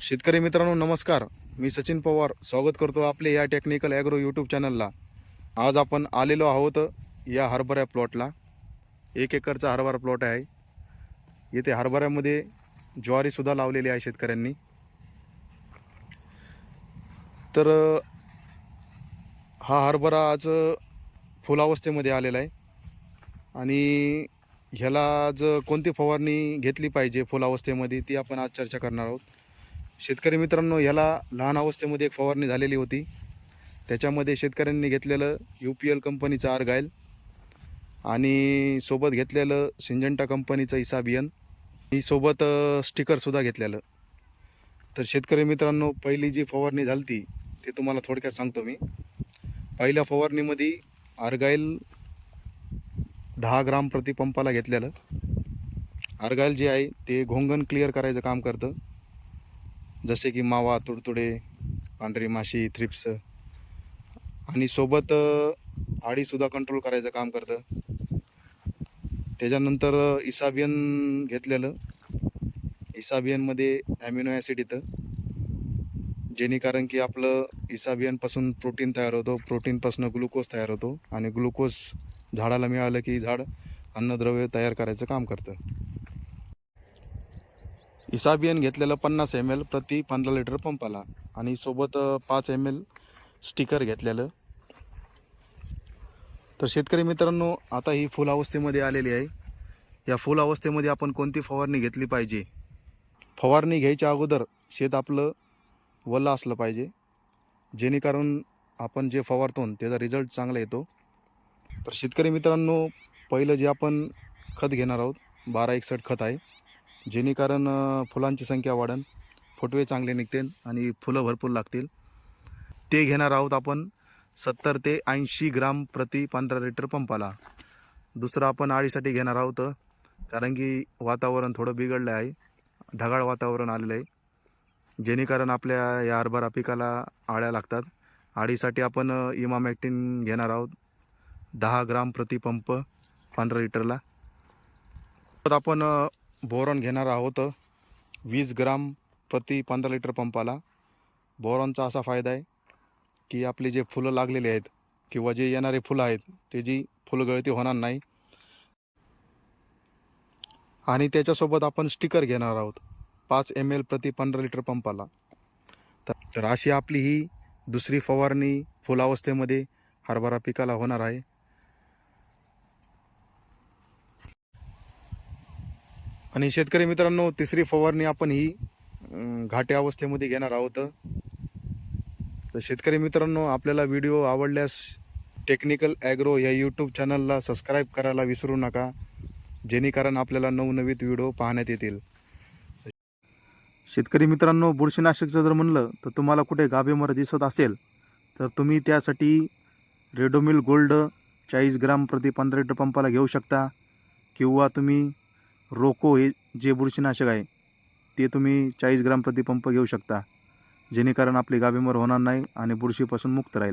शेतकरी मित्रांनो नमस्कार. मी सचिन पवार. स्वागत करतो आपले या टेक्निकल ॲग्रो यूट्यूब चॅनलला आज आपण आलेलो आहोत या हरभऱ्या प्लॉटला एक एकरचा हरभरा प्लॉट आहे. येथे हरभऱ्यामध्ये ज्वारीसुद्धा लावलेली आहे शेतकऱ्यांनी. तर हा हरभरा आज फुलावस्थेमध्ये आलेला आहे. आणि ह्याला आज कोणती फवारणी घेतली पाहिजे फुलावस्थेमध्ये ती आपण आज चर्चा करणार आहोत. शेतकरी मित्रांनो ह्याला लहान अवस्थेमध्ये एक फवारणी झालेली होती. त्याच्यामध्ये शेतकऱ्यांनी घेतलेलं यू पी एल कंपनीचं आर्गायल आणि सोबत घेतलेलं सिंजंटा कंपनीचं इसा बियन ही सोबत स्टिकरसुद्धा घेतलेलं. तर शेतकरी मित्रांनो पहिली जी फवारणी झाली ती ते तुम्हाला थोडक्यात सांगतो मी. पहिल्या फवारणीमध्ये आर्गाईल दहा ग्राम प्रति पंपाला घेतलेलं. आर्गाईल जे आहे ते घोंगण क्लिअर करायचं काम करतं. जसे की मावा तुडतुडे पांढरी माशी थ्रिप्स आणि सोबत अ, आळीसुद्धा कंट्रोल करायचं काम करतं. त्याच्यानंतर इसाबियन घेतलेलं. इसाबियनमध्ये ॲमिनो ॲसिड येतं. जेणे कारण की आपलं इसाबियनपासून प्रोटीन तयार होतो. प्रोटीनपासून ग्लुकोज तयार होतो. आणि ग्लुकोज झाडाला मिळालं की झाड अन्नद्रव्य तयार करायचं काम करतं. इसाबियन घेतलेलं पन्नास एम एल प्रति पंधरा लिटर पंपाला. आणि सोबत पाच एम एल स्टिकर घेतलेलं. तर शेतकरी मित्रांनो आता ही फुल अवस्थेमध्ये आलेली आहे. या फुल अवस्थेमध्ये आपण कोणती फवारणी घेतली पाहिजे? फवारणी घ्यायच्या अगोदर शेत आपलं वल्लं असलं पाहिजे. जेणेकरून आपण जे फवारतो त्याचा रिझल्ट चांगला येतो. तर शेतकरी मित्रांनो पहिलं जे आपण खत घेणार आहोत बारा एकसठ खत आहे. जेणेकरून फुलांची संख्या वाढन फुटवे चांगले निघतील आणि फुलं भरपूर लागतील. ते घेणार आहोत आपण सत्तर ते ऐंशी ग्राम प्रति पंधरा लिटर पंपाला. दुसरं आपण आळीसाठी घेणार आहोत कारण की वातावरण थोडं बिघडलं आहे ढगाळ वातावरण आलेलं आहे. जेणेकरून आपल्या या हरभरा पिकाला आळ्या लागतात. आळीसाठी आपण इमामॅक्टिन घेणार आहोत दहा ग्राम प्रति पंप पंधरा लिटरला. तर आपण बोरॉन घेणार आहोत. वीस ग्राम प्रति पंधरा लिटर पंपाला. बोरॉनचा असा फायदा आहे की आपली जे फुलं लागलेली आहेत किंवा जे येणारे फुलं आहेत त्याची फुलगळती होणार नाही. आणि त्याच्यासोबत आपण स्टिकर घेणार आहोत. पाच एम एल प्रति पंधरा लिटर पंपाला. तर तर अशी आपली ही दुसरी फवारणी फुलावस्थेमध्ये हरभरा पिकाला होणार आहे. आणि शेतकरी मित्रांनो तिसरी फवारणी आपण ही अं, घाटे अवस्थेमध्ये घेणार आहोत. तर शेतकरी मित्रांनो आपल्याला व्हिडिओ आवडल्यास टेक्निकल ॲग्रो या यूट्यूब चॅनलला सबस्क्राईब करायला विसरू नका जेणेकरून आपल्याला नवनवीन व्हिडिओ पाहण्यात येतील. शेतकरी मित्रांनो बुरशीनाशकचं जर म्हणलं तर तुम्हाला कुठे गाभेमर दिसत असेल तर तुम्ही त्यासाठी रेडोमिल गोल्ड चाळीस ग्राम प्रति पंधरा लिटर पंपाला घेऊ शकता किंवा तुम्ही रोको हे जे बुरशीनाशक आहे ते तुम्ही चाळीस ग्राम प्रतिपंप घेऊ शकता. जेणेकरून आपली गाभीमर होणार नाही आणि बुरशीपासून मुक्त राहील.